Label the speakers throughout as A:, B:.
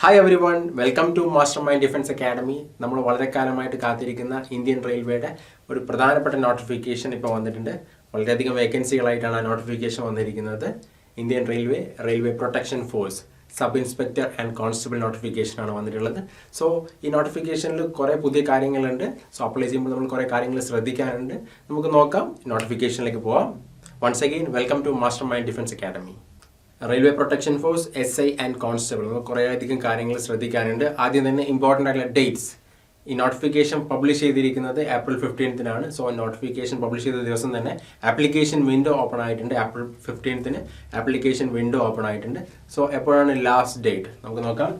A: Hi everyone welcome to Mastermind Defence Academy നമ്മൾ വളരെ കാലമായിട്ട് കാത്തിരിക്കുന്ന ഇന്ത്യൻ റെയിൽവേയുടെ ഒരു പ്രധാനപ്പെട്ട നോട്ടിഫിക്കേഷൻ ഇപ്പോൾ വന്നിട്ടുണ്ട്. വളരെയധികം വേക്കൻസികളായിട്ടാണ് ആ നോട്ടിഫിക്കേഷൻ വന്നിരിക്കുന്നത്. Indian railway railway protection force sub inspector and constable notification ആണ് വന്നിട്ടുള്ളത്. സോ ഈ നോട്ടിഫിക്കേഷനിൽ കുറേ പുതിയ കാര്യങ്ങളുണ്ട്. സോ അപ്ലൈ ചെയ്യുമ്പോൾ നമ്മൾ കുറേ കാര്യങ്ങൾ ശ്രദ്ധിക്കാനുണ്ട്. നമുക്ക് നോക്കാം. നോട്ടിഫിക്കേഷനിലേക്ക് പോവാം. Once again welcome to Mastermind Defence Academy railway protection force S I and constable കുറേ കുറേയധികം കാര്യങ്ങൾ ശ്രദ്ധിക്കാനുണ്ട്. ആദ്യം തന്നെ ഇമ്പോർട്ടന്റ് ആയിട്ടുള്ള ഡേറ്റ്സ് ഈ നോട്ടിഫിക്കേഷൻ പബ്ലിഷ് ചെയ്തിരിക്കുന്നത് ഏപ്രിൽ ഫിഫ്റ്റീൻത്തിനാണ് സോ നോട്ടിഫിക്കേഷൻ പബ്ലിഷ് ചെയ്ത ദിവസം തന്നെ ആപ്ലിക്കേഷൻ വിൻഡോ ഓപ്പൺ ആയിട്ടുണ്ട്. ഏപ്രിൽ ഫിഫ്റ്റീൻത്തിന് ആപ്ലിക്കേഷൻ വിൻഡോ ഓപ്പൺ ആയിട്ടുണ്ട്. സോ എപ്പോഴാണ് ലാസ്റ്റ് ഡേറ്റ് നമുക്ക് നോക്കാം.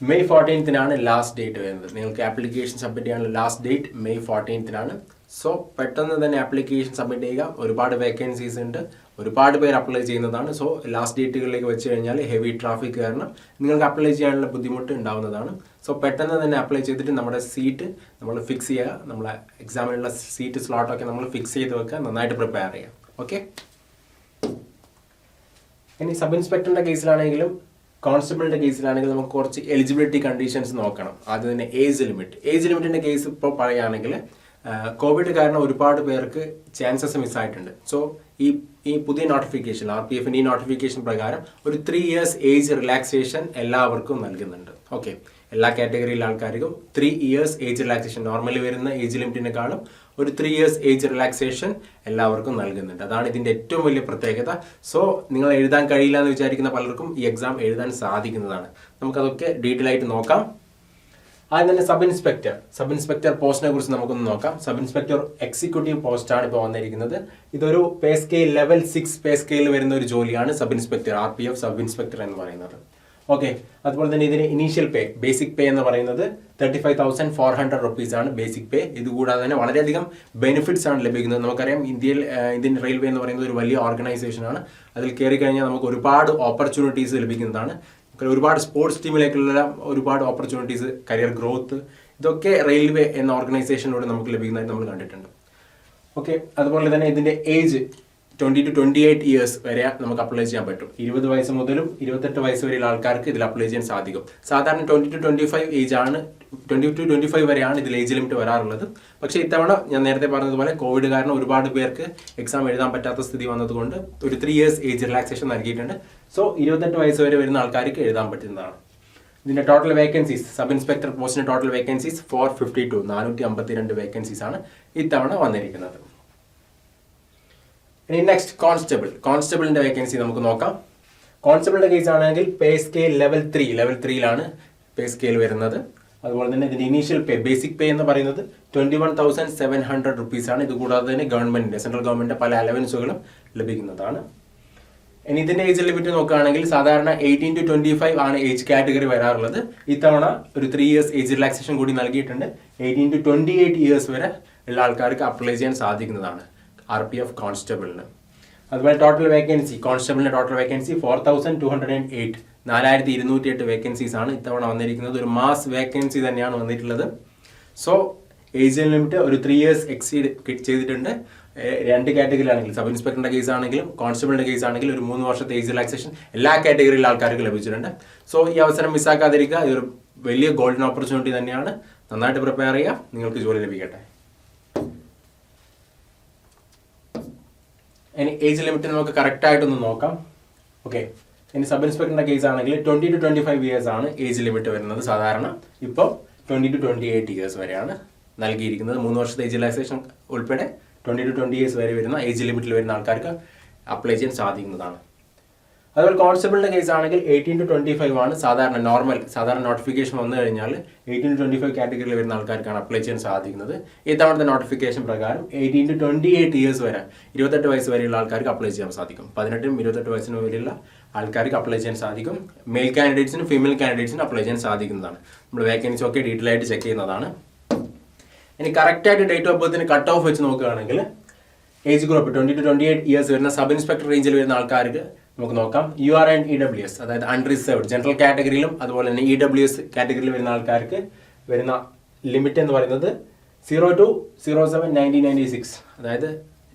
A: മെയ് ഫോർട്ടീൻത്തിനാണ് ലാസ്റ്റ് ഡേറ്റ് വരുന്നത്. നിങ്ങൾക്ക് ആപ്ലിക്കേഷൻ സബ്മിറ്റ് ചെയ്യാനുള്ള ലാസ്റ്റ് ഡേറ്റ് മെയ് ഫോർട്ടീൻത്തിനാണ് സോ പെട്ടെന്ന് തന്നെ ആപ്ലിക്കേഷൻ സബ്മിറ്റ് ചെയ്യുക. ഒരുപാട് വേക്കൻസീസ് ഉണ്ട്. ഒരുപാട് പേര് അപ്ലൈ ചെയ്യുന്നതാണ്. സോ ലാസ്റ്റ് ഡേറ്റുകളിലേക്ക് വെച്ച് കഴിഞ്ഞാൽ ഹെവി ട്രാഫിക് കാരണം നിങ്ങൾക്ക് അപ്ലൈ ചെയ്യാനുള്ള ബുദ്ധിമുട്ട് ഉണ്ടാവുന്നതാണ്. സോ പെട്ടെന്ന് തന്നെ അപ്ലൈ ചെയ്തിട്ട് നമ്മുടെ സീറ്റ് നമ്മൾ ഫിക്സ് ചെയ്യുക. നമ്മളെ എക്സാമിനുള്ള സീറ്റ് സ്ലോട്ടൊക്കെ നമ്മൾ ഫിക്സ് ചെയ്ത് വെക്കുക. നന്നായിട്ട് പ്രിപ്പയർ ചെയ്യുക. ഓക്കെ ഇനി സബ് ഇൻസ്പെക്ടറിന്റെ കേസിലാണെങ്കിലും കോൺസ്റ്റബിളിന്റെ കേസിലാണെങ്കിൽ നമുക്ക് കുറച്ച് എലിജിബിലിറ്റി കണ്ടീഷൻസ് നോക്കണം. ആദ്യം തന്നെ ഏജ് ലിമിറ്റ് ഏജ് ലിമിറ്റിന്റെ കേസ് ഇപ്പോൾ പറയുകയാണെങ്കിൽ കോവിഡ് കാരണം ഒരുപാട് പേർക്ക് ചാൻസസ് മിസ്സായിട്ടുണ്ട് സോ ഈ ഈ പുതിയ നോട്ടിഫിക്കേഷൻ ആർ പി എഫിന്റെ ഈ നോട്ടിഫിക്കേഷൻ പ്രകാരം ഒരു ത്രീ ഇയേഴ്സ് ഏജ് റിലാക്സേഷൻ എല്ലാവർക്കും നൽകുന്നുണ്ട്. ഓക്കെ എല്ലാ കാറ്റഗറിയിലെ ആൾക്കാർക്കും three years age relaxation normally വരുന്ന ഏജ് ലിമിറ്റിനെക്കാളും ഒരു ത്രീ ഇയേഴ്സ് ഏജ് റിലാക്സേഷൻ എല്ലാവർക്കും നൽകുന്നുണ്ട്. അതാണ് ഇതിന്റെ ഏറ്റവും വലിയ പ്രത്യേകത. സോ നിങ്ങൾ എഴുതാൻ കഴിയില്ല എന്ന് വിചാരിക്കുന്ന പലർക്കും ഈ എക്സാം എഴുതാൻ സാധിക്കുന്നതാണ്. നമുക്കതൊക്കെ ഡീറ്റെയിൽ ആയിട്ട് നോക്കാം. ആദ്യം തന്നെ സബ് ഇൻസ്പെക്ടർ. സബ് ഇൻസ്പെക്ടർ പോസ്റ്റിനെ കുറിച്ച് നമുക്കൊന്ന് നോക്കാം. സബ് ഇൻസ്പെക്ടർ എക്സിക്യൂട്ടീവ് പോസ്റ്റ് ആണ് ഇപ്പോൾ വന്നിരിക്കുന്നത്. ഇതൊരു pay scale level six pay scale വരുന്ന ഒരു ജോലിയാണ് sub inspector R P F sub inspector എന്ന് പറയുന്നത്. ഓക്കെ അതുപോലെ തന്നെ ഇതിന് ഇനീഷ്യൽ പേ ബേസിക് പേ എന്ന് പറയുന്നത് thirty five thousand four hundred rupees ആണ് ബേസിക് പേ. ഇത് കൂടാതെ തന്നെ വളരെയധികം ബെനിഫിറ്റ്സ് ആണ് ലഭിക്കുന്നത്. നമുക്കറിയാം ഇന്ത്യയിൽ ഇന്ത്യൻ റെയിൽവേ എന്ന് പറയുന്നത് ഒരു വലിയ ഓർഗനൈസേഷൻ ആണ് അതിൽ കയറി കഴിഞ്ഞാൽ നമുക്ക് ഒരുപാട് ഓപ്പർച്യൂണിറ്റീസ് ലഭിക്കുന്നതാണ്. നമുക്ക് ഒരുപാട് സ്പോർട്സ് ടീമിലേക്കുള്ള ഒരുപാട് ഓപ്പർച്യൂണിറ്റീസ് കരിയർ ഗ്രോത്ത് ഇതൊക്കെ റെയിൽവേ എന്ന ഓർഗനൈസേഷനിലൂടെ നമുക്ക് ലഭിക്കുന്നതായി നമ്മൾ കണ്ടിട്ടുണ്ട്. ഓക്കെ അതുപോലെ തന്നെ ഇതിന്റെ age twenty to twenty eight years വരെ നമുക്ക് അപ്ലൈ ചെയ്യാൻ പറ്റും. ഇരുപത് വയസ്സ് മുതലും ഇരുപത്തെട്ട് വയസ്സ് വരെയുള്ള ആൾക്കാർക്ക് ഇതിൽ അപ്ലൈ ചെയ്യാൻ സാധിക്കും. സാധാരണ twenty to twenty five age ആണ് ട്വന്റി ടു ട്വന്റി ഫൈവ് വരെയാണ് ഇതിൽ ഏജ് ലിമിറ്റ് വരാറുള്ളത്. പക്ഷേ ഇത്തവണ ഞാൻ നേരത്തെ പറഞ്ഞതുപോലെ കോവിഡ് കാരണം ഒരുപാട് പേർക്ക് എക്സാം എഴുതാൻ പറ്റാത്ത സ്ഥിതി വന്നതുകൊണ്ട് ഒരു ത്രീ ഇയേഴ്സ് ഏജ് റിലാക്സേഷൻ നൽകിയിട്ടുണ്ട്. സോ ഇരുപത്തെട്ട് വയസ്സ് വരെ വരുന്ന ആൾക്കാർക്ക് എഴുതാൻ പറ്റുന്നതാണ്. ഇതിന്റെ ടോട്ടൽ വേക്കൻസീസ് സബ് ഇൻസ്പെക്ടർ പോസ്റ്റിന്റെ total vacancies four fifty two നാനൂറ്റി അമ്പത്തിരണ്ട് വേക്കൻസീസ് ആണ് ഇത്തവണ വന്നിരിക്കുന്നത്. ഇനി നെക്സ്റ്റ് കോൺസ്റ്റബിൾ കോൺസ്റ്റബിളിന്റെ വേക്കൻസി നമുക്ക് നോക്കാം. കോൺസ്റ്റബിളിന്റെ കേസ് ആണെങ്കിൽ pay scale level three level ത്രീയിലാണ് pay scale വരുന്നത്. അതുപോലെ തന്നെ ഇതിന്റെ ഇനീഷ്യൽ പേ ബേസിക് പേ എന്ന് പറയുന്നത് twenty one thousand seven hundred rupees ആണ്. ഇത് കൂടാതെ തന്നെ ഗവൺമെന്റിന്റെ സെൻട്രൽ ഗവൺമെന്റിന്റെ പല അലവൻസുകളും ലഭിക്കുന്നതാണ്. ഇനി ഇതിന്റെ ഏജ് ലിമിറ്റ് നോക്കുകയാണെങ്കിൽ സാധാരണ എയ്റ്റീൻ ടു ട്വന്റി ഫൈവ് ആണ് ഏജ് കാറ്റഗറി വരാറുള്ളത്. ഇത്തവണ ഒരു ത്രീ ഇയേഴ്സ് ഏജ് റിലാക്സേഷൻ കൂടി നൽകിയിട്ടുണ്ട്. Eighteen to twenty eight years വരെ ഉള്ള ആൾക്കാർക്ക് അപ്ലൈ ചെയ്യാൻ സാധിക്കുന്നതാണ്. ആർ പി എഫ് കോൺസ്റ്റബിളിന് അതുപോലെ total vacancy കോൺസ്റ്റബിളിന്റെ total vacancy four thousand two hundred and eight നാലായിരത്തി ഇരുന്നൂറ്റി എട്ട് വേക്കൻസീസ് ആണ് ഇത്തവണ വന്നിരിക്കുന്നത്. ഒരു മാസ് വേക്കൻസി തന്നെയാണ് വന്നിട്ടുള്ളത്. സോ ഏജ് ലിമിറ്റ് ഒരു ത്രീ ഇയേഴ്സ് എക്സീഡ് ചെയ്തിട്ടുണ്ട്. രണ്ട് കാറ്റഗറിയിലാണെങ്കിലും സബ് ഇൻസ്പെക്ടറിന്റെ കേസ് ആണെങ്കിലും കോൺസ്റ്റബിളിന്റെ കേസ് ആണെങ്കിലും ഒരു മൂന്ന് വർഷത്തെ ഏജ് റിലാക്സേഷൻ എല്ലാ കാറ്റഗറിയിൽ ആൾക്കാർക്ക് ലഭിച്ചിട്ടുണ്ട്. സോ ഈ അവസരം മിസ്സാക്കാതിരിക്കുക ഇതൊരു വലിയ ഗോൾഡൻ ഓപ്പർച്യൂണിറ്റി തന്നെയാണ്. നന്നായിട്ട് പ്രിപ്പയർ ചെയ്യുക. നിങ്ങൾക്ക് ജോലി ലഭിക്കട്ടെ. ഇനി ഏജ് ലിമിറ്റ് നമുക്ക് കറക്റ്റ് ആയിട്ടൊന്ന് നോക്കാം. ഓക്കെ ഇനി സബ് ഇൻസ്പെക്ടറിന്റെ കേസ് ആണെങ്കിൽ twenty to twenty five years ആണ് ഏജ് ലിമിറ്റ് വരുന്നത് സാധാരണ. ഇപ്പോൾ twenty to twenty eight years വരെയാണ് നൽകിയിരിക്കുന്നത്. മൂന്ന് വർഷത്തെ ഏജ് റിലാക്സേഷൻ ഉൾപ്പെടെ ട്വന്റി ടു ട്വന്റി ഇയേഴ്സ് വരെ വരുന്ന ഏജ് ലിമിറ്റിൽ വരുന്ന ആൾക്കാർക്ക് അപ്ലൈ ചെയ്യാൻ സാധിക്കുന്നതാണ്. അതുപോലെ കോൺസ്റ്റബിളിന്റെ കേസ് ആണെങ്കിൽ എയ്റ്റീൻ ടു ട്വന്റി ഫൈവ് ആണ് സാധാരണ നോർമൽ സാധാരണ നോട്ടിഫിക്കേഷൻ വന്നു കഴിഞ്ഞാൽ എയ്റ്റീൻ ടു ട്വന്റി ഫൈവ് കാറ്റഗറിയിൽ വരുന്ന ആൾക്കാർക്കാണ് അപ്ലൈ ചെയ്യാൻ സാധിക്കുന്നത്. ഇത്തവണത്തെ നോട്ടിഫിക്കേഷൻ പ്രകാരം eighteen to twenty eight years വരെ ഇരുപത്തെട്ട് വയസ്സ് വരെയുള്ള ആൾക്കാർക്ക് അപ്ലൈ ചെയ്യാൻ സാധിക്കും. പതിനെട്ടും ഇരുപത്തെട്ട് വയസ്സിന് വരെയുള്ള ആൾക്കാർക്ക് അപ്ലൈ ചെയ്യാൻ സാധിക്കും. മെയിൽ കാൻഡിഡേറ്റ്സിനും ഫീമെയിൽ കാൻഡിഡേറ്റ്സിനും അപ്ലൈ ചെയ്യാൻ സാധിക്കുന്നതാണ്. നമ്മൾ വേക്കൻസി ഒക്കെ ഡീറ്റെയിൽ ആയിട്ട് ചെക്ക് ചെയ്യുന്നതാണ്. ഇനി കറക്റ്റ് ആയിട്ട് ഡേറ്റ് ഓഫ് ബർത്തിന് കട്ട് ഓഫ് വെച്ച് നോക്കുകയാണെങ്കിൽ age group twenty to twenty eight years വരുന്ന സബ് ഇൻസ്പെക്ടർ റേഞ്ചിൽ വരുന്ന ആൾക്കാർക്ക് നമുക്ക് നോക്കാം. U R and E W S അതായത് അൺറിസർവ്ഡ് ജനറൽ കാറ്റഗറിയിലും അതുപോലെ തന്നെ ഇ ഡബ്ല്യു എസ് കാറ്റഗറിയിൽ വരുന്ന ആൾക്കാർക്ക് വരുന്ന ലിമിറ്റ് എന്ന് പറയുന്നത് zero two zero seven nineteen ninety six അതായത്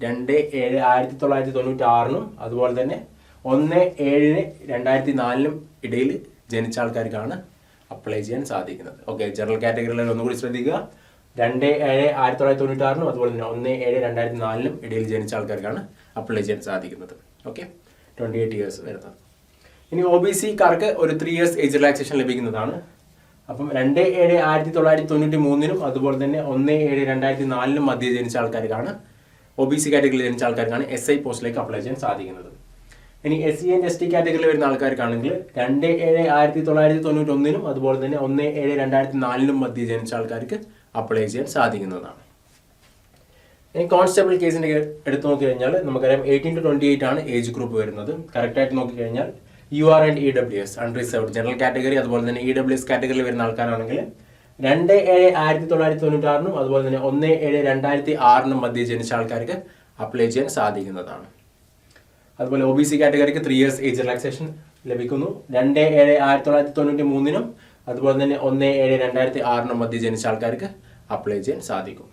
A: രണ്ട് ഏഴ് ആയിരത്തി തൊള്ളായിരത്തി തൊണ്ണൂറ്റി ആറിനും അതുപോലെ തന്നെ ഒന്ന് ഏഴിന് രണ്ടായിരത്തി നാലിനും ഇടയിൽ ജനിച്ച ആൾക്കാർക്കാണ് അപ്ലൈ ചെയ്യാൻ സാധിക്കുന്നത്. ഓക്കെ ജനറൽ കാറ്റഗറിയിൽ ഒന്നുകൂടി ശ്രദ്ധിക്കുക. രണ്ട് ഏഴ് ആയിരത്തി തൊള്ളായിരത്തി തൊണ്ണൂറ്റി ആറിനും അതുപോലെ തന്നെ ഒന്ന് ഏഴ് രണ്ടായിരത്തി നാലിനും ഇടയിൽ ജനിച്ച ആൾക്കാർക്കാണ് അപ്ലൈ ചെയ്യാൻ സാധിക്കുന്നത്. ഓക്കെ ട്വന്റി എയ്റ്റ് ഇയേഴ്സ് വരുന്നത്. ഇനി ഒ ബി സിക്കാർക്ക് ഒരു ത്രീ ഇയേഴ്സ് ഏജ് റിലാക്സേഷൻ ലഭിക്കുന്നതാണ്. അപ്പം രണ്ട് ഏഴ് ആയിരത്തി തൊള്ളായിരത്തി തൊണ്ണൂറ്റി മൂന്നിനും അതുപോലെ തന്നെ ഒന്ന് ഏഴ് രണ്ടായിരത്തി നാലിനും മധ്യ ജനിച്ച ആൾക്കാർക്കാണ് ഒ ബി സി കാറ്റഗറിയിൽ ജനിച്ച ആൾക്കാർക്കാണ് എസ് ഐ പോസ്റ്റിലേക്ക് അപ്ലൈ ചെയ്യാൻ സാധിക്കുന്നത്. ഇനി S C and S T കാറ്റഗറിയിൽ വരുന്ന ആൾക്കാർക്കാണെങ്കിൽ രണ്ട് ഏഴ് ആയിരത്തി തൊള്ളായിരത്തി തൊണ്ണൂറ്റി ഒന്നിനും അതുപോലെ തന്നെ ഒന്ന് ഏഴ് രണ്ടായിരത്തി നാലിനും മധ്യ ജനിച്ച ആൾക്കാർക്ക് അപ്ലൈ ചെയ്യാൻ സാധിക്കുന്നതാണ്. ഇനി കോൺസ്റ്റബിൾ കേസിന്റെ എടുത്തു നോക്കി കഴിഞ്ഞാൽ നമുക്കറിയാം എയ്റ്റീൻ ടു ട്വന്റി എയ്റ്റ് ആണ് ഏജ് ഗ്രൂപ്പ് വരുന്നത്. കറക്റ്റായിട്ട് നോക്കി കഴിഞ്ഞാൽ U R and E W S unreserved general category അതുപോലെ തന്നെ ഇ ഡബ്ല്യു എസ് കാറ്റഗറിയിൽ വരുന്ന ആൾക്കാരാണെങ്കിൽ രണ്ട് ഏഴ് ആയിരത്തി തൊള്ളായിരത്തി തൊണ്ണൂറ്റാറിനും അതുപോലെ തന്നെ ഒന്ന് ഏഴ് രണ്ടായിരത്തി ആറിനും മധ്യ ജനിച്ച ആൾക്കാർക്ക് അപ്ലൈ ചെയ്യാൻ സാധിക്കുന്നതാണ്. അതുപോലെ ഒ ബി സി കാറ്റഗറിക്ക് ത്രീ ഇയേഴ്സ് ഏജ് റിലാക്സേഷൻ ലഭിക്കുന്നു. രണ്ട് ഏഴ് ആയിരത്തി തൊള്ളായിരത്തി തൊണ്ണൂറ്റി മൂന്നിനും അതുപോലെ തന്നെ ഒന്ന് ഏഴ് രണ്ടായിരത്തി ആറിനും മധ്യ ജനിച്ച ആൾക്കാർക്ക് അപ്ലൈ ചെയ്യാൻ സാധിക്കും.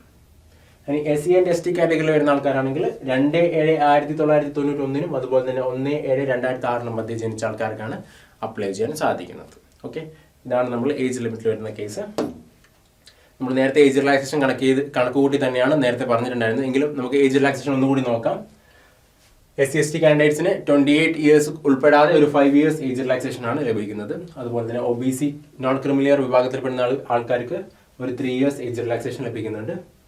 A: ഇനി S C and S T കാറ്റഗറിയിൽ വരുന്ന ആൾക്കാരാണെങ്കിൽ രണ്ട് ഏഴ് ആയിരത്തി തൊള്ളായിരത്തി തൊണ്ണൂറ്റി ഒന്നിനും അതുപോലെ തന്നെ ഒന്ന് ഏഴ് രണ്ടായിരത്തി ആറിനും മധ്യ ജനിച്ച ആൾക്കാർക്കാണ് അപ്ലൈ ചെയ്യാൻ സാധിക്കുന്നത്. ഓക്കെ ഇതാണ് നമ്മൾ ഏജ് ലിമിറ്റിൽ വരുന്ന കേസ് നമ്മൾ നേരത്തെ ഏജ് റിലാക്സേഷൻ കണക്ക് ചെയ്ത് കണക്ക് കൂട്ടി തന്നെയാണ് നേരത്തെ പറഞ്ഞിട്ടുണ്ടായിരുന്നത്. എങ്കിലും നമുക്ക് ഏജ് റിലാക്സേഷൻ ഒന്നുകൂടി നോക്കാം. എസ് സി എസ് ടി കാൻഡിഡേറ്റ്സിന് ട്വന്റി എയ്റ്റ് ഇയേഴ്സ് ഉൾപ്പെടാതെ ഒരു ഫൈവ് ഇയേഴ്സ് ഏജ് റിലാക്സേഷൻ ആണ് ലഭിക്കുന്നത്. അതുപോലെ തന്നെ O B C non creamy layer വിഭാഗത്തിൽപ്പെടുന്ന ആൾ- ആൾക്കാർക്ക് ഒരു ത്രീ ഇയേഴ്സ് ഏജ് റിലാക്സേഷൻ ലഭിക്കുന്നുണ്ട്.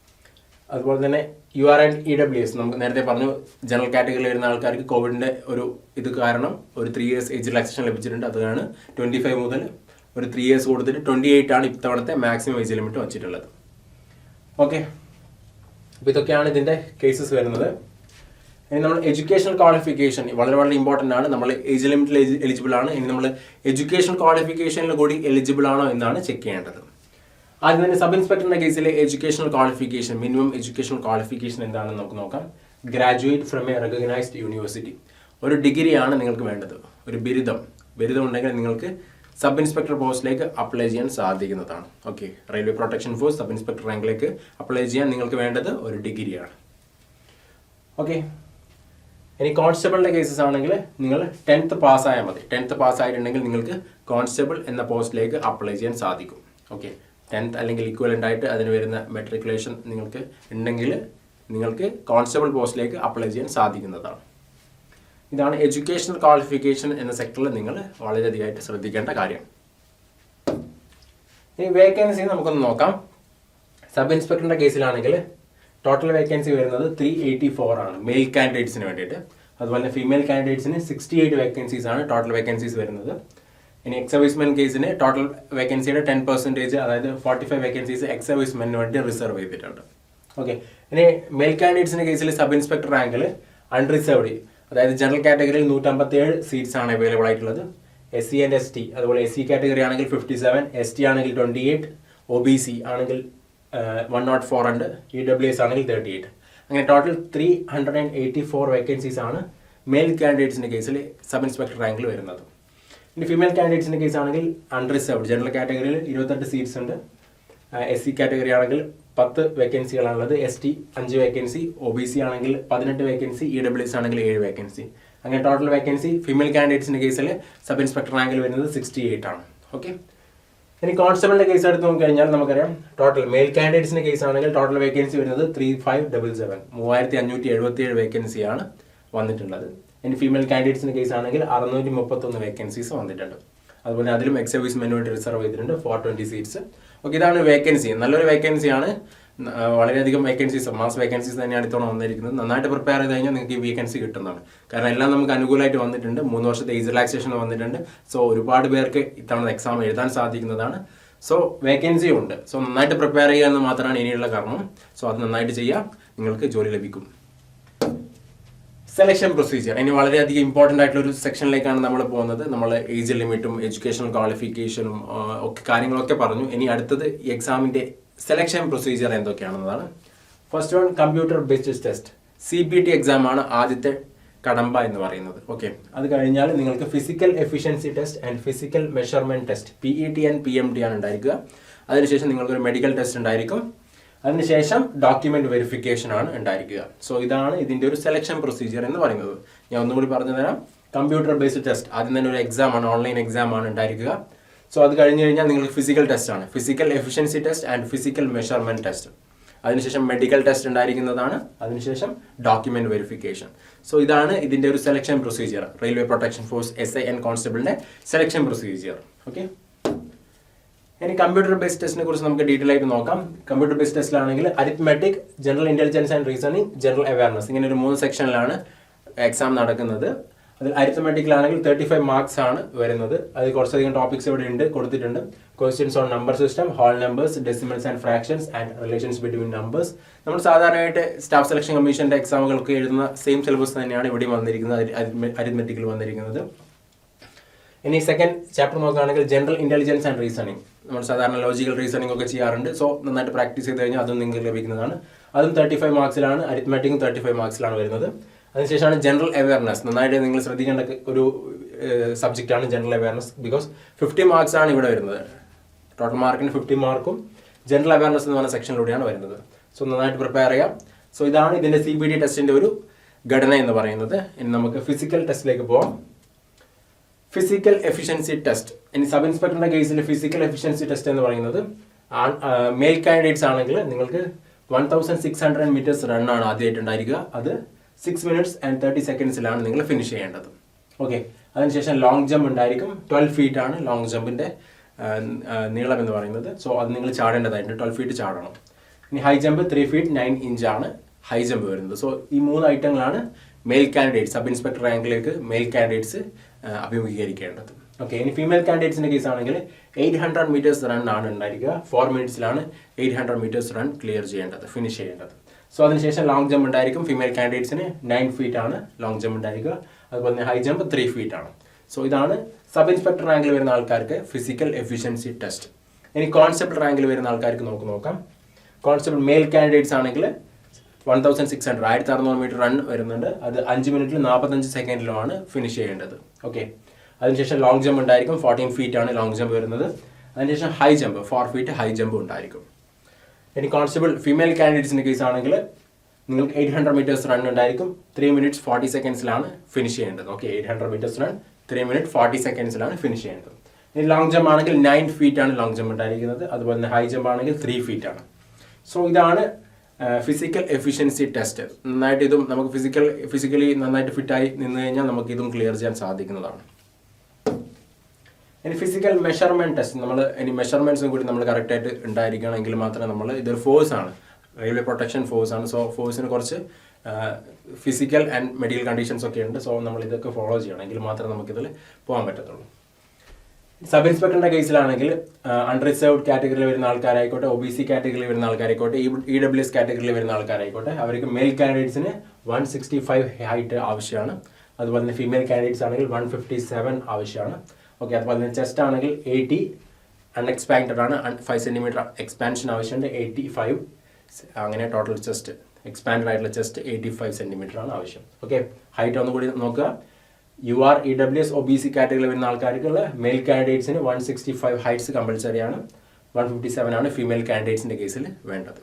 A: അതുപോലെ തന്നെ U R and E W S. നമുക്ക് നേരത്തെ പറഞ്ഞു ജനറൽ കാറ്റഗറിയിൽ വരുന്ന ആൾക്കാർക്ക് കോവിഡിന്റെ ഒരു ഇത് കാരണം ഒരു ത്രീ ഇയേഴ്സ് ഏജ് റിലാക്സേഷൻ ലഭിച്ചിട്ടുണ്ട്. അതാണ് ട്വന്റി ഫൈവ് മുതൽ ഒരു ത്രീ ഇയേഴ്സ് കൊടുത്തിട്ട് ട്വന്റി എയ്റ്റ് ആണ് ഇത്തവണത്തെ മാക്സിമം ഏജ് ലിമിറ്റ് വെച്ചിട്ടുള്ളത്. ഓക്കെ അപ്പോൾ ഇതൊക്കെയാണ് ഇതിന്റെ കേസസ് വരുന്നത്. ഇനി നമ്മൾ എഡ്യൂക്കേഷൻ ക്വാളിഫിക്കേഷൻ വളരെ വളരെ ഇമ്പോർട്ടന്റ് ആണ്. നമ്മൾ ഏജ് ലിമിറ്റിൽ എലിജിബിൾ ആണ്. ഇനി നമ്മൾ എഡ്യൂക്കേഷൻ ക്വാളിഫിക്കേഷനിൽ കൂടി എലിജിബിൾ ആണോ എന്നാണ് ചെക്ക് ചെയ്യേണ്ടത്. ആദ്യം തന്നെ സബ് ഇൻസ്പെക്ടറിന്റെ കേസിലെ educational qualification minimum educational qualification എന്താണെന്ന് നമുക്ക് നോക്കാം. Graduate from a recognised university. ഒരു ഡിഗ്രിയാണ് നിങ്ങൾക്ക് വേണ്ടത്. ഒരു ബിരുദം. ബിരുദം ഉണ്ടെങ്കിൽ നിങ്ങൾക്ക് സബ് ഇൻസ്പെക്ടർ പോസ്റ്റിലേക്ക് അപ്ലൈ ചെയ്യാൻ സാധിക്കുന്നതാണ്. Okay railway protection force sub inspector റാങ്കിലേക്ക് apply ചെയ്യാൻ നിങ്ങൾക്ക് വേണ്ടത് ഒരു ഡിഗ്രിയാണ്. ഓക്കെ ഇനി കോൺസ്റ്റബിളിന്റെ കേസസ് ആണെങ്കിൽ നിങ്ങൾ ടെൻത്ത് പാസ്സായാൽ മതി. ടെൻത്ത് പാസ്സായിട്ടുണ്ടെങ്കിൽ നിങ്ങൾക്ക് കോൺസ്റ്റബിൾ എന്ന പോസ്റ്റിലേക്ക് അപ്ലൈ ചെയ്യാൻ സാധിക്കും. ഓക്കെ ടെൻത്ത് അല്ലെങ്കിൽ ഇക്വലന്റ് ആയിട്ട് അതിന് വരുന്ന മെട്രിക്കുലേഷൻ നിങ്ങൾക്ക് ഉണ്ടെങ്കിൽ നിങ്ങൾക്ക് കോൺസ്റ്റബിൾ പോസ്റ്റിലേക്ക് അപ്ലൈ ചെയ്യാൻ സാധിക്കുന്നതാണ്. ഇതാണ് എഡ്യൂക്കേഷണൽ ക്വാളിഫിക്കേഷൻ എന്ന സെക്ടറിൽ നിങ്ങൾ വളരെയധികമായിട്ട് ശ്രദ്ധിക്കേണ്ട കാര്യം. ഇനി വേക്കൻസി നമുക്കൊന്ന് നോക്കാം. സബ് ഇൻസ്പെക്ടറിന്റെ കേസിലാണെങ്കിൽ ടോട്ടൽ വേക്കൻസി വരുന്നത് ത്രീ എയ്റ്റി ഫോർ ആണ് മെയിൽ കാൻഡിഡേറ്റ്സിന് വേണ്ടിയിട്ട്. അതുപോലെ ഫീമെയിൽ കാൻഡിഡേറ്റ്സിന് സിക്സ്റ്റി എയ്റ്റ് വേക്കൻസീസ് ആണ് ടോട്ടൽ വേക്കൻസീസ് വരുന്നത്. ഇനി എക്സ് സർവീസ്മെൻ കേസിന് ടോട്ടൽ വേക്കൻസിയുടെ ടെൻ പെർസെന്റേജ് അതായത് ഫോർട്ടി ഫൈവ് വേക്കൻസീസ് എക്സ് സർവീസ്മെന്റിന് വേണ്ടി റിസർവ് ചെയ്തിട്ടുണ്ട്. ഓക്കെ ഇനി മെയിൽ കാൻഡിഡേറ്റ്സിന്റെ കേസിൽ സബ് ഇൻസ്പെക്ടർ റാങ്കിൽ അൺറിസർവ്ഡ് അതായത് ജനറൽ കാറ്റഗറിയിൽ നൂറ്റമ്പത്തി ഏഴ് സീറ്റ്സ് ആണ് അവൈലബിൾ ആയിട്ടുള്ളത്. S C and S T അതുപോലെ എസ് സി കാറ്റഗറി ആണെങ്കിൽ ഫിഫ്റ്റി സെവൻ എസ് ടി ആണെങ്കിൽ twenty eight O B C ആണെങ്കിൽ വൺ നോട്ട് ഫോർ ഉണ്ട് ഇ ഡബ്ല്യു എസ് ആണെങ്കിൽ തേർട്ടി എയ്റ്റ് അങ്ങനെ total three hundred and eighty four vacancies ആണ് male കാൻഡിഡേറ്റ്സിന്റെ കേസിൽ സബ് ഇൻസ്പെക്ടർ റാങ്കിൽ വരുന്നത്. ഇനി ഫീമെയിൽ കാൻഡിഡേറ്റ്സിന്റെ കേസ് ആണെങ്കിൽ അൺറിസർവ്ഡ് ജനറൽ കാറ്റഗറിയിൽ ഇരുപത്തെട്ട് സീറ്റ്സ് ഉണ്ട്. എസ് സി കാറ്റഗറി ആണെങ്കിൽ പത്ത് വേക്കൻസികളാണുള്ളത് എസ് ടി അഞ്ച് വേക്കൻസി ഒ ബി സി ആണെങ്കിൽ പതിനെട്ട് വേക്കൻസി ഇ ഡബ്ല്യു എസ് ആണെങ്കിൽ ഏഴ് വേക്കൻസി അങ്ങനെ ടോട്ടൽ വേക്കൻസി ഫീമെയിൽ കാൻഡിഡേറ്റ്സിന്റെ കേസിൽ സബ് ഇൻസ്പെക്ടർ റാങ്കിൽ വരുന്നത് സിക്സ്റ്റി എയ്റ്റ് ആണ്. ഓക്കെ ഇനി കോൺസ്റ്റബിളിന്റെ കേസ് എടുത്ത് നോക്കിക്കഴിഞ്ഞാൽ നമുക്കറിയാം. ടോട്ടൽ മെയിൽ കാൻഡിഡേറ്റ്സിന്റെ കേസ് ആണെങ്കിൽ ടോട്ടൽ വേക്കൻസി വരുന്നത് ത്രീ ഫൈവ് ഡബിൾ സെവൻ മൂവായിരത്തി അഞ്ഞൂറ്റി എഴുപത്തി ഏഴ് വേക്കൻസിയാണ് വന്നിട്ടുള്ളത്. ഇനി ഫീമെയിൽ കാൻഡിഡേറ്റ്സിന്റെ കേസ് ആണെങ്കിൽ അറുന്നൂറ്റി മുപ്പത്തൊന്ന് വേക്കൻസീസ് വന്നിട്ടുണ്ട്. അതുപോലെ അതിലും എക്സ് മെനുവായിട്ട് റിസർവ് ചെയ്തിട്ടുണ്ട് ഫോർ ട്വന്റി സീറ്റ്സ് ഓക്കെ ഇതാണ് വേക്കൻസി നല്ലൊരു വേക്കൻസിയാണ് വളരെയധികം വേക്കൻസീസ് മാസ് വേക്കൻസീസ് തന്നെയാണ് ഇത്തവണ വന്നിരിക്കുന്നത്. നന്നായിട്ട് പ്രിപ്പയർ ചെയ്ത് കഴിഞ്ഞാൽ നിങ്ങൾക്ക് ഈ വേക്കൻസി കിട്ടുന്നതാണ്. കാരണം എല്ലാം നമുക്ക് അനുകൂലമായിട്ട് വന്നിട്ടുണ്ട്. മൂന്ന് വർഷത്തെ ഏജ് റിലാക്സേഷൻ വന്നിട്ടുണ്ട്. സോ ഒരുപാട് പേർക്ക് ഇത്തവണ എക്സാം എഴുതാൻ സാധിക്കുന്നതാണ്. സോ വേക്കൻസി ഉണ്ട്. സോ നന്നായിട്ട് പ്രിപ്പയർ ചെയ്യുക എന്ന് മാത്രമാണ് ഇനിയുള്ള കർമ്മം. സോ അത് നന്നായിട്ട് ചെയ്യുക നിങ്ങൾക്ക് ജോലി ലഭിക്കും. സെലക്ഷൻ പ്രൊസീജിയർ ഇനി വളരെയധികം ഇമ്പോർട്ടന്റ് ആയിട്ടുള്ള ഒരു സെക്ഷനിലേക്കാണ് നമ്മൾ പോകുന്നത്. നമ്മൾ ഏജ് ലിമിറ്റും എഡ്യൂക്കേഷണൽ ക്വാളിഫിക്കേഷനും ഒക്കെ കാര്യങ്ങളൊക്കെ പറഞ്ഞു. ഇനി അടുത്തത് എക്സാമിന്റെ selection procedure എന്തൊക്കെയാണെന്നതാണ്. First one computer based test C B T exam ആണ് ആദ്യത്തെ കടമ്പ എന്ന് പറയുന്നത്. ഓക്കെ അത് കഴിഞ്ഞാൽ നിങ്ങൾക്ക് physical efficiency test and physical measurement test P E T and P M T ആണ് ഉണ്ടായിരിക്കുക. അതിനുശേഷം നിങ്ങൾക്കൊരു മെഡിക്കൽ ടെസ്റ്റ് ഉണ്ടായിരിക്കും. അതിനുശേഷം ഡോക്യുമെന്റ് വെരിഫിക്കേഷൻ ആണ് ഉണ്ടായിരിക്കുക. സോ ഇതാണ് ഇതിന്റെ ഒരു സെലക്ഷൻ പ്രൊസീജിയർ എന്ന് പറയുന്നത്. ഞാൻ ഒന്നും കൂടി പറഞ്ഞു തരാം കമ്പ്യൂട്ടർ ബേസ്ഡ് ടെസ്റ്റ് ആദ്യം തന്നെ ഒരു എക്സാം ആണ് ഓൺലൈൻ എക്സാം ആണ് ഉണ്ടായിരിക്കുക. സോ അത് കഴിഞ്ഞ് കഴിഞ്ഞാൽ നിങ്ങൾക്ക് ഫിസിക്കൽ ടെസ്റ്റ് ആണ്. Physical efficiency test and physical measurement test അതിനുശേഷം മെഡിക്കൽ ടെസ്റ്റ് ഉണ്ടായിരിക്കുന്നതാണ്. അതിനുശേഷം ഡോക്യുമെന്റ് വെരിഫിക്കേഷൻ സോ ഇതാണ് ഇതിന്റെ ഒരു selection procedure railway protection force S I and കോൺസ്റ്റബിളിന്റെ selection procedure okay ഇനി കമ്പ്യൂട്ടർ ബേസ്ഡ് ടെസ്റ്റിനെ കുറിച്ച് നമുക്ക് ഡീറ്റെയിൽ ആയിട്ട് നോക്കാം. Computer based ടെസ്റ്റിലാണെങ്കിൽ arithmetic general intelligence and reasoning general awareness ഇങ്ങനെ ഒരു മൂന്ന് സെക്ഷനിലാണ് എക്സാം നടക്കുന്നത്. അതിൽ അരിത്തമെറ്റിക്കിലാണെങ്കിൽ തേർട്ടി ഫൈവ് മാർക്സ് ആണ് വരുന്നത്. അത് കുറച്ചധികം ടോപ്പിക്സ് ഇവിടെ ഉണ്ട് കൊടുത്തിട്ടുണ്ട്. Questions on number system whole numbers decimals and fractions and relations between numbers നമ്മൾ സാധാരണയായിട്ട് സ്റ്റാഫ് സെലക്ഷൻ കമ്മീഷന്റെ എക്സാമുകൾക്ക് എഴുതുന്ന സെയിം സിലബസ് തന്നെയാണ് ഇവിടെ വന്നിരിക്കുന്നത് അരിത്മെറ്റിക്കിൽ വന്നിരിക്കുന്നത്. ഇനി സെക്കൻഡ് ചാപ്റ്റർ നോക്കുകയാണെങ്കിൽ ജനറൽ ഇന്റലിജൻസ് ആൻഡ് റീസണിങ് നമ്മൾ സാധാരണ ലോജിക്കൽ റീസണിംഗ് ഒക്കെ ചെയ്യാറുണ്ട്. സോ നന്നായിട്ട് പ്രാക്ടീസ് ചെയ്ത് കഴിഞ്ഞാൽ അതും നിങ്ങൾക്ക് ലഭിക്കുന്നതാണ്. അതും തേർട്ടി ഫൈവ് മാർക്സിലാണ് അരിത്മാറ്റിക്കും തേർട്ടി ഫൈവ് മാർക്സിലാണ് വരുന്നത്. അതിനുശേഷമാണ് ജനറൽ അവയർനെസ് നന്നായിട്ട് നിങ്ങൾ ശ്രദ്ധിക്കേണ്ട ഒരു സബ്ജക്റ്റാണ് general awareness because fifty marks ആണ് ഇവിടെ വരുന്നത്. ടോട്ടൽ മാർക്കിന് ഫിഫ്റ്റി മാർക്കും ജനറൽ അവയർനെസ് എന്ന് പറഞ്ഞ സെക്ഷനിലൂടെയാണ് വരുന്നത്. സോ നന്നായിട്ട് പ്രിപ്പയർ ചെയ്യാം. സോ ഇതാണ് ഇതിന്റെ സി ബി ഡി ടെസ്റ്റിന്റെ ഒരു ഘടന എന്ന് പറയുന്നത്. ഇനി നമുക്ക് ഫിസിക്കൽ ടെസ്റ്റിലേക്ക് പോവാം. ഫിസിക്കൽ എഫിഷ്യൻസി ടെസ്റ്റ് ഇനി സബ് ഇൻസ്പെക്ടറുടെ കേസിൽ ഫിസിക്കൽ എഫിഷ്യൻസി ടെസ്റ്റ് എന്ന് പറയുന്നത് മെയിൽ കാൻഡിഡേറ്റ്സ് ആണെങ്കിൽ നിങ്ങൾക്ക് one thousand six hundred metres റണ്ണാണ് ആദ്യമായിട്ടുണ്ടായിരിക്കുക. അത് സിക്സ് മിനിറ്റ്സ് ആൻഡ് തേർട്ടി സെക്കൻഡ്സിലാണ് നിങ്ങൾ ഫിനിഷ് ചെയ്യേണ്ടത്. ഓക്കെ അതിനുശേഷം ലോങ് ജമ്പ് ഉണ്ടായിരിക്കും. ട്വൽവ് ഫീറ്റ് ആണ് ലോങ് ജമ്പിന്റെ നീളം എന്ന് പറയുന്നത്. സോ അത് നിങ്ങൾ ചാടേണ്ടതായിട്ട് ട്വൽവ് ഫീറ്റ് ചാടണം. ഇനി high jump three feet nine ആണ് ഹൈ ജമ്പ് വരുന്നത്. സോ ഈ മൂന്ന് ഐറ്റങ്ങളാണ് മെയിൽ കാൻഡിഡേറ്റ്സ് സബ് ഇൻസ്പെക്ടർ റാങ്കിലേക്ക് മെയിൽ കാൻഡിഡേറ്റ്സ് അഭിമുഖീകരിക്കേണ്ടത്. ഓക്കെ ഇനി ഫീമെയിൽ കാൻഡിഡേറ്റ്സിന്റെ കേസ് ആണെങ്കിൽ എയ്റ്റ് ഹൺഡ്രഡ് മീറ്റേഴ്സ് റൺ ആണ് ഉണ്ടായിരിക്കുക. Four മിനിറ്റ്സിലാണ് eight hundred metres run clear ചെയ്യേണ്ടത് ഫിനിഷ് ചെയ്യേണ്ടത്. സോ അതിനുശേഷം ലോങ് ജമ്പ് ഉണ്ടായിരിക്കും. ഫീമെയിൽ കാൻഡിഡേറ്റ്സിന് നയൻ ഫീറ്റ് ആണ് ലോങ് ജമ്പ് ഉണ്ടായിരിക്കുക. അതുപോലെ തന്നെ ഹൈ ജമ്പ് ത്രീ ഫീറ്റ് ആണ്. സോ ഇതാണ് സബ് ഇൻസ്പെക്ടർ റാങ്കിൽ വരുന്ന ആൾക്കാർക്ക് ഫിസിക്കൽ എഫിഷ്യൻസി ടെസ്റ്റ് ഇനി കോൺസ്റ്റബിൾ റാങ്കിൽ വരുന്ന ആൾക്കാർക്ക് നമുക്ക് നോക്കാം. കോൺസ്റ്റബിൾ മെയിൽ കാൻഡിഡേറ്റ്സ് ആണെങ്കിൽ വൺ തൗസൻഡ് സിക്സ് ഹൺഡ്രഡ് ആയിരത്തി അറുന്നൂറ് മീറ്റർ റൺ വരുന്നുണ്ട്. അത് അഞ്ച് മിനിറ്റിൽ നാൽപ്പത്തഞ്ച് സെക്കൻഡിലുമാണ് ഫിനിഷ് ചെയ്യേണ്ടത്. ഓക്കെ അതിനുശേഷം ലോങ് ജമ്പ് ഉണ്ടായിരിക്കും. ഫോർട്ടീൻ ഫീറ്റ് ആണ് ലോങ് ജമ്പ് വരുന്നത്. അതിനുശേഷം high jump four feet high jump ഉണ്ടായിരിക്കും. ഇനി കോൺസ്റ്റബിൾ ഫീമെയിൽ കാൻഡിഡേറ്റ്സിന്റെ കേസ് ആണെങ്കിൽ നിങ്ങൾക്ക് എയ്റ്റ് ഹൺഡ്രഡ് മീറ്റേഴ്സ് റൺ ഉണ്ടായിരിക്കും. ത്രീ മിനിറ്റ്സ് ഫോർട്ടി സെക്കൻഡ്സിലാണ് ഫിനിഷ് ചെയ്യേണ്ടത്. Okay eight hundred metres run three minute forty സെക്കൻഡ്സിലാണ് finish ചെയ്യേണ്ടത്. ഇനി ലോങ് ജമ്പ് ആണെങ്കിൽ നയൻ ഫീറ്റ് ആണ് ലോങ് ജമ്പ് ഉണ്ടായിരിക്കുന്നത്. അതുപോലെ തന്നെ ഹൈ ജമ്പ് ആണെങ്കിൽ ത്രീ ഫീറ്റ് ആണ്. സോ ഇതാണ് ഫിസിക്കൽ എഫിഷ്യൻസി ടെസ്റ്റ് നന്നായിട്ട് ഇതും നമുക്ക് ഫിസിക്കൽ ഫിസിക്കലി നന്നായിട്ട് ഫിറ്റായി നിന്ന് കഴിഞ്ഞാൽ നമുക്ക് ഇതും ക്ലിയർ ചെയ്യാൻ സാധിക്കുന്നതാണ്. ഇനി ഫിസിക്കൽ മെഷർമെന്റ് ടെസ്റ്റ് നമ്മൾ ഇനി മെഷർമെന്റ്സും കൂടി നമ്മൾ കറക്റ്റായിട്ട് ഉണ്ടായിരിക്കണമെങ്കിൽ മാത്രമേ നമ്മൾ ഇതൊരു ഫോഴ്സ് ആണ്. റെയിൽവേ പ്രൊട്ടക്ഷൻ ഫോഴ്സ് ആണ്. സോ ഫോഴ്സിന് കുറച്ച് ഫിസിക്കൽ ആൻഡ് മെഡിക്കൽ കണ്ടീഷൻസ് ഒക്കെ ഉണ്ട്. സോ നമ്മൾ ഇതൊക്കെ ഫോളോ ചെയ്യണം എങ്കിൽ മാത്രമേ നമുക്കിതിൽ പോകാൻ പറ്റത്തുള്ളൂ. സബ് ഇൻസ്പെക്ടറിന്റെ കേസിലാണെങ്കിൽ അൺറിസർവ്ഡ് കാറ്റഗറിയിൽ വരുന്ന ആൾക്കാരായിക്കോട്ടെ ഒ ബി സി കാറ്റഗറിയിൽ വരുന്ന ആൾക്കാരായിക്കോട്ടെ ഇ ഡബ്ല്യു എസ് കാറ്റഗറിയിൽ വരുന്ന ആൾക്കാരായിക്കോട്ടെ അവർക്ക് മെയിൽ കാൻഡിഡേറ്റ്സിന് വൺ സിക്സ്റ്റി ഫൈവ് ഹൈറ്റ് ആവശ്യമാണ്. അതുപോലെ തന്നെ ഫീമെയിൽ കാൻഡിഡേറ്റ്സ് ആണെങ്കിൽ വൺ ഫിഫ്റ്റി സെവൻ ആവശ്യമാണ്. ഓക്കെ അതുപോലെ തന്നെ ചെസ്റ്റ് ആണെങ്കിൽ എയ്റ്റി അൺഎക്സ്പാൻഡഡ് ആണ്. ഫൈവ് സെന്റിമീറ്റർ എക്സ്പാൻഷൻ ആവശ്യമുണ്ട്. എയ്റ്റി ഫൈവ് അങ്ങനെ ടോട്ടൽ ചെസ്റ്റ് എക്സ്പാൻഡ് ആയിട്ടുള്ള ചെസ്റ്റ് എയ്റ്റി ഫൈവ് സെന്റിമീറ്റർ ആണ് ആവശ്യം. ഓക്കെ ഹൈറ്റ് ഒന്നുകൂടി നോക്കുക. U R E W S O B C കാറ്റഗറിയിൽ വരുന്ന ആൾക്കാർക്കുള്ള male കാൻഡിഡേറ്റ്സിന് one sixty five heights compulsory ആണ്. വൺ ഫിഫ്റ്റി സെവൻ ആണ് ഫീമെയിൽ കാൻഡിഡേറ്റ്സിന്റെ കേസിൽ വേണ്ടത്.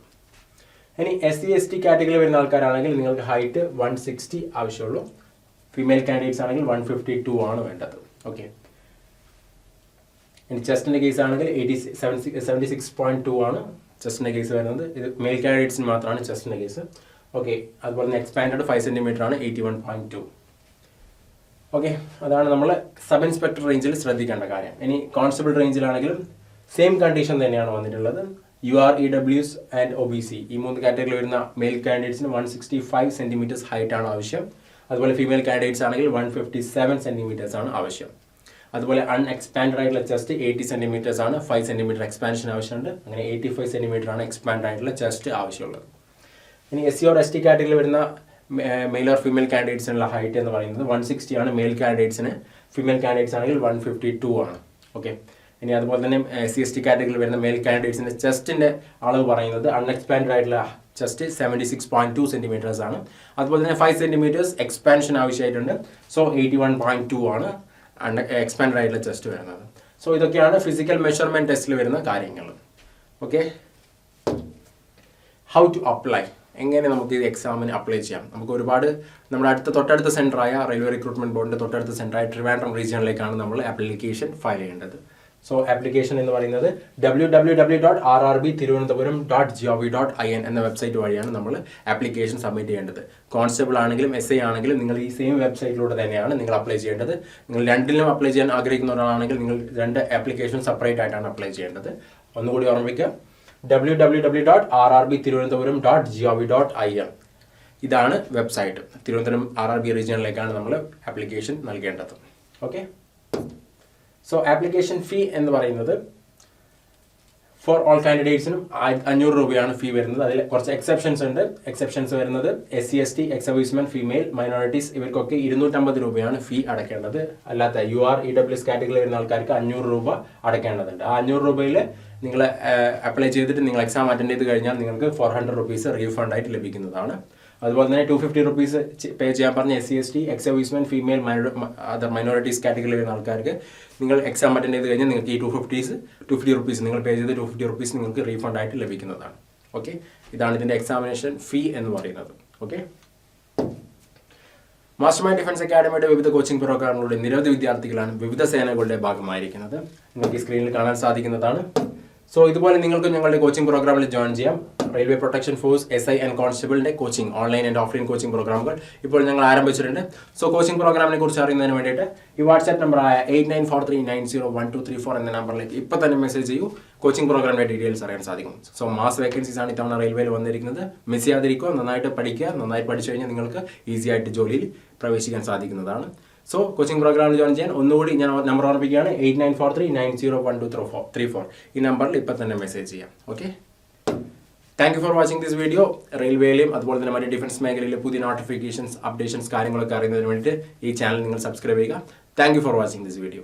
A: ഇനി എസ് സി എസ് ടി കാറ്റഗറിയിൽ വരുന്ന ആൾക്കാരാണെങ്കിൽ നിങ്ങൾക്ക് ഹൈറ്റ് വൺ സിക്സ്റ്റി ആവശ്യമുള്ളൂ. ഫീമെയിൽ കാൻഡിഡേറ്റ്സ് ആണെങ്കിൽ വൺ ഫിഫ്റ്റി ടു ആണ് വേണ്ടത്. ഓക്കെ ഇനി ചെസ്റ്റിന്റെ കേസ് ആണെങ്കിൽ eighty seven seventy six point two ആണ് ചെസ്റ്റിന്റെ കേസ് വരുന്നത്. ഇത് മെയിൽ കാൻഡിഡേറ്റ്സിന് മാത്രമാണ് ചെസ്റ്റിന്റെ കേസ് ഓക്കെ അതുപോലെ തന്നെ എക്സ്പാൻഡ് ഫൈവ് സെന്റിമീറ്റർ ആണ് eighty one point two okay അതാണ് നമ്മൾ സബ് ഇൻസ്പെക്ടർ റേഞ്ചിൽ ശ്രദ്ധിക്കേണ്ട കാര്യം. ഇനി കോൺസ്റ്റബിൾ റേഞ്ചിലാണെങ്കിലും സെയിം കണ്ടീഷൻ തന്നെയാണ് വന്നിട്ടുള്ളത്. U R E W S and O B C ഈ മൂന്ന് കാറ്റഗറിയിൽ വരുന്ന male കാൻഡിഡേറ്റ്സിന് one sixty five centimetres height ആണ് ആവശ്യം. അതുപോലെ ഫീമെയിൽ കാൻഡിഡേറ്റ്സ് ആണെങ്കിൽ വൺ ഫിഫ്റ്റി സെവൻ സെന്റിമീറ്റേഴ്സ് ആണ് ആവശ്യം. അതുപോലെ അൺഎക്സ്പാൻഡ് ആയിട്ടുള്ള ചെസ്റ്റ് എയ്റ്റി സെന്റിമീറ്റേഴ്സ് ആണ് ഫൈവ് സെന്റിമീറ്റർ എക്സ്പാൻഷൻ ആവശ്യമുണ്ട്. അങ്ങനെ എയ്റ്റി ഫൈവ് സെന്റിമീറ്റർ ആണ് എക്സ്പാൻഡ് ആയിട്ടുള്ള ചെസ്റ്റ് ആവശ്യമുള്ളത്. ഇനി S C or S T category വരുന്ന മെയിൽ ഓർ ഫീമെയിൽ കാൻഡിഡേറ്റ്സിനുള്ള ഹൈറ്റ് എന്ന് പറയുന്നത് വൺ സിക്സ്റ്റി ആണ്. മെയിൽ കാൻഡിഡേറ്റ്സിന് ഫീമെയിൽ കാൻഡിഡേറ്റ്സ് ആണെങ്കിൽ വൺ ഫിഫ്റ്റി ടു ആണ്. ഓക്കെ ഇനി അതുപോലെ തന്നെ സി എസ് ടി കാറ്റഗറിയിൽ വരുന്ന മെയിൽ കാൻഡിഡേറ്റ്സിന്റെ ചെസ്റ്റിന്റെ അളവ് പറയുന്നത് അൺഎക്സ്പാൻഡ് ആയിട്ടുള്ള chest seventy six point two centimetres ആണ്. അതുപോലെ തന്നെ five centimetres expansion ആവശ്യമായിട്ടുണ്ട്. So eighty one point two ആണ് എക്സ്പാൻഡ് ആയിട്ടുള്ള ചെസ്റ്റ് വരുന്നത്. സോ ഇതൊക്കെയാണ് ഫിസിക്കൽ മെഷർമെന്റ് ടെസ്റ്റിൽ വരുന്ന കാര്യങ്ങൾ. ഓക്കെ ഹൗ ടു അപ്ലൈ എങ്ങനെ നമുക്ക് ഈ എക്സാമിന് അപ്ലൈ ചെയ്യാം? നമുക്ക് ഒരുപാട് നമ്മുടെ അടുത്ത തൊട്ടടുത്ത സെന്ററായ റെയിൽവേ റിക്രൂട്ട്മെന്റ് ബോർഡിന്റെ തൊട്ടടുത്ത സെന്ററായ ട്രിവാൻഡ്രം റീജിയനിലേക്കാണ് നമ്മൾ ആപ്ലിക്കേഷൻ ഫയൽ ചെയ്യേണ്ടത്. സോ ആപ്ലിക്കേഷൻ എന്ന് പറയുന്നത് W W W dot R R B Thiruvananthapuram dot G O V dot I N എന്ന വെബ്സൈറ്റ് വഴിയാണ് നമ്മൾ ആപ്ലിക്കേഷൻ സബ്മിറ്റ് ചെയ്യേണ്ടത്. കോൺസ്റ്റബിൾ ആണെങ്കിലും എസ് ഐ ആണെങ്കിലും നിങ്ങൾ ഈ സെയിം വെബ്സൈറ്റിലൂടെ തന്നെയാണ് നിങ്ങൾ അപ്ലൈ ചെയ്യേണ്ടത്. നിങ്ങൾ രണ്ടിലും അപ്ലൈ ചെയ്യാൻ ആഗ്രഹിക്കുന്ന ഒരാളാണെങ്കിൽ നിങ്ങൾ രണ്ട് ആപ്ലിക്കേഷൻ സെപ്പറേറ്റ് ആയിട്ടാണ് അപ്ലൈ ചെയ്യേണ്ടത്. ഒന്നുകൂടി ഓർമ്മിക്കുക W W W dot R R B Thiruvananthapuram dot G O V dot I N ഇതാണ് website Thiruvananthapuram R R B റീജിയനിലേക്കാണ് നമ്മൾ ആപ്ലിക്കേഷൻ നൽകേണ്ടത്. ഓക്കെ സോ ആപ്ലിക്കേഷൻ ഫീ എന്ന് പറയുന്നത് ഫോർ ഓൾ കാൻഡിഡേറ്റ്സിനും അഞ്ഞൂറ് രൂപയാണ് ഫീ വരുന്നത്. അതിൽ കുറച്ച് എക്സെപ്ഷൻസ് ഉണ്ട്. എക്സെപ്ഷൻസ് വരുന്നത് S C S T ex female minorities ഇവർക്കൊക്കെ ഇരുന്നൂറ്റമ്പത് രൂപയാണ് ഫീ അടയ്ക്കേണ്ടത് അല്ലാത്ത U R E W S category വരുന്ന ആൾക്കാർക്ക് അഞ്ഞൂറ് രൂപ അടയ്ക്കേണ്ടതുണ്ട് ആ അഞ്ഞൂറ് രൂപയിൽ നിങ്ങൾ അപ്ലൈ ചെയ്തിട്ട് നിങ്ങൾ എക്സാം അറ്റൻഡ് ചെയ്ത് കഴിഞ്ഞാൽ നിങ്ങൾക്ക് ഫോർ ഹൺഡ്രഡ് റുപ്പീസ് റീഫണ്ടായിട്ട് ലഭിക്കുന്നതാണ്. അതുപോലെ തന്നെ ടു ഫിഫ്റ്റി റുപ്പീസ് പേ ചെയ്യാൻ പറഞ്ഞ S C S T ex female other minorities category വരുന്ന ആൾക്കാർക്ക് നിങ്ങൾ എക്സാം അറ്റൻഡ് ചെയ്ത് കഴിഞ്ഞാൽ നിങ്ങൾക്ക് ഈ two fifties two fifty rupees നിങ്ങൾ പേ ചെയ്ത് ടു ഫിഫ്റ്റി റുപ്പീസ് നിങ്ങൾക്ക് റീഫണ്ട് ആയിട്ട് ലഭിക്കുന്നതാണ്. ഓക്കെ ഇതാണ് ഇതിന്റെ എക്സാമിനേഷൻ ഫീ എന്ന് പറയുന്നത്. ഓക്കെ മാസ്റ്റർ മൈൻഡ് ഡിഫൻസ് അക്കാഡമിയുടെ വിവിധ കോച്ചിംഗ് പ്രോഗ്രാമുകളുടെ നിരവധി വിദ്യാർത്ഥികളാണ് വിവിധ സേനകളുടെ ഭാഗമായിരിക്കുന്നത്. നിങ്ങൾക്ക് ഈ സ്ക്രീനിൽ കാണാൻ സാധിക്കുന്നതാണ്. സോ ഇതുപോലെ നിങ്ങൾക്ക് ഞങ്ങളുടെ കോച്ചിംഗ് പ്രോഗ്രാമിൽ ജോയിൻ ചെയ്യാം. Railway protection force S I and കോൺസ്റ്റബിളിന്റെ coaching online and offline coaching പ്രോഗ്രാമുകൾ ഇപ്പോൾ ഞങ്ങൾ ആരംഭിച്ചിട്ടുണ്ട്. സോ കോച്ചിംഗ് പ്രോഗ്രാമിനെ കുറിച്ച് അറിയുന്നതിന് വേണ്ടിയിട്ട് ഈ വാട്സ്ആപ്പ് നമ്പറായ eight nine four three nine zero one two three four എന്ന നമ്പറിലേക്ക് ഇപ്പോൾ തന്നെ മെസ്സേജ് ചെയ്യൂ. കോച്ചിംഗ് പ്രോഗ്രാമിന്റെ ഡീറ്റെയിൽസ് അറിയാൻ സാധിക്കും. സോ മാസ് വേക്കൻസീസ് ആണ് ഇത്തവണ റെയിൽവേയിൽ വന്നിരിക്കുന്നത്. മിസ് ചെയ്യാതിരിക്കുക നന്നായിട്ട് പഠിക്കുക. നന്നായി പഠിച്ചു കഴിഞ്ഞാൽ നിങ്ങൾക്ക് ഈസി ആയിട്ട് ജോലിയിൽ പ്രവേശിക്കാൻ സാധിക്കുന്നതാണ്. സോ കോച്ചിങ് പ്രോഗ്രാമിൽ ജോയിൻ ചെയ്യാൻ ഒന്നുകൂടി ഞാൻ number ഓർമ്മിക്കുകയാണ് eight nine four three nine zero one two three four three four ഈ നമ്പറിൽ ഇപ്പം തന്നെ മെസ്സേജ് ചെയ്യാം. Okay thank you for watching this video റെയിൽവേയിലെയും അതുപോലെ തന്നെ മറ്റ് ഡിഫൻസ് മേഖലയിലെ പുതിയ നോട്ടിഫിക്കേഷൻസ് അപ്ഡേഷൻസ് കാര്യങ്ങളൊക്കെ അറിയുന്നതിന് വേണ്ടിയിട്ട് ഈ ചാനൽ നിങ്ങൾ സബ്സ്ക്രൈബ് ചെയ്യുക. Thank you for watching this video